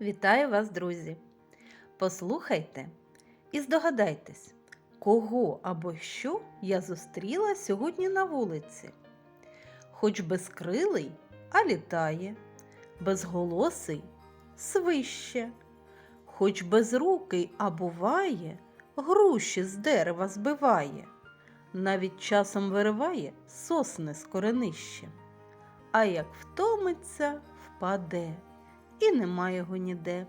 Вітаю вас, друзі! Послухайте і здогадайтесь, кого або що я зустріла сьогодні на вулиці. Хоч безкрилий, а літає, безголосий свище, хоч безрукий, а буває, груші з дерева збиває, навіть часом вириває сосни з коренищем. А як втомиться, впаде і нема його ніде.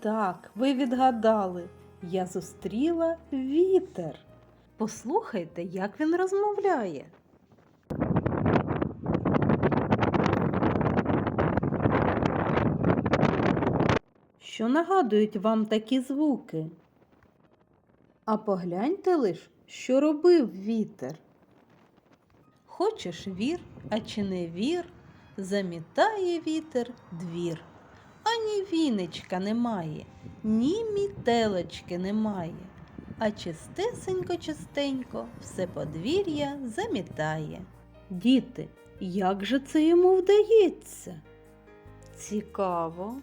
Так, ви відгадали, я зустріла вітер. Послухайте, як він розмовляє. Що нагадують вам такі звуки? А погляньте лиш, що робив вітер. Хочеш вір, а чи не вір, замітає вітер двір. Ані віничка немає, ні мітелочки немає, а чистесенько, чистенько все подвір'я замітає. Діти, як же це йому вдається? Цікаво.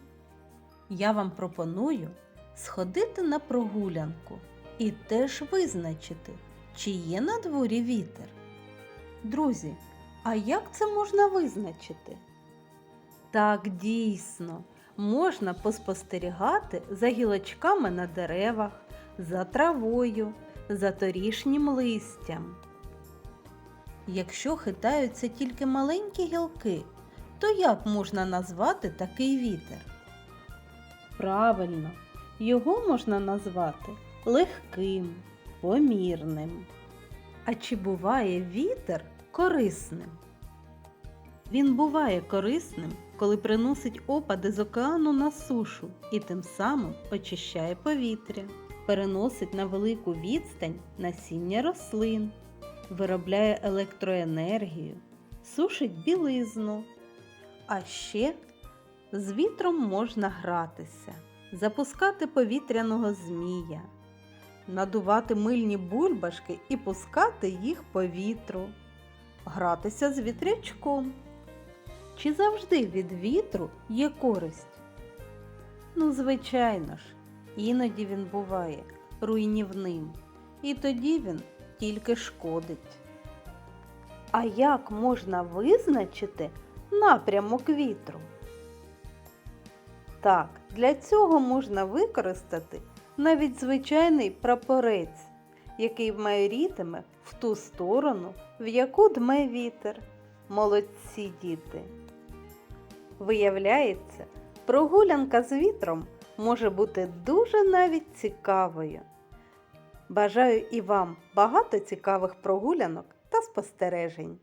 Я вам пропоную сходити на прогулянку і теж визначити, чи є на дворі вітер. Друзі, а як це можна визначити? Так, дійсно, можна поспостерігати за гілочками на деревах, за травою, за торішнім листям. Якщо хитаються тільки маленькі гілки, то як можна назвати такий вітер? Правильно, його можна назвати легким, помірним. А чи буває вітер корисним? Він буває корисним, коли приносить опади з океану на сушу і тим самим очищає повітря, переносить на велику відстань насіння рослин, виробляє електроенергію, сушить білизну. А ще з вітром можна гратися, запускати повітряного змія, надувати мильні бульбашки і пускати їх по вітру, гратися з вітрячком. Чи завжди від вітру є користь? Ну, звичайно ж, іноді він буває руйнівним, і тоді він тільки шкодить. А як можна визначити напрямок вітру? Так, для цього можна використати навіть звичайний прапорець, який майорітиме в ту сторону, в яку дме вітер. Молодці діти! Виявляється, прогулянка з вітром може бути дуже навіть цікавою. Бажаю і вам багато цікавих прогулянок та спостережень.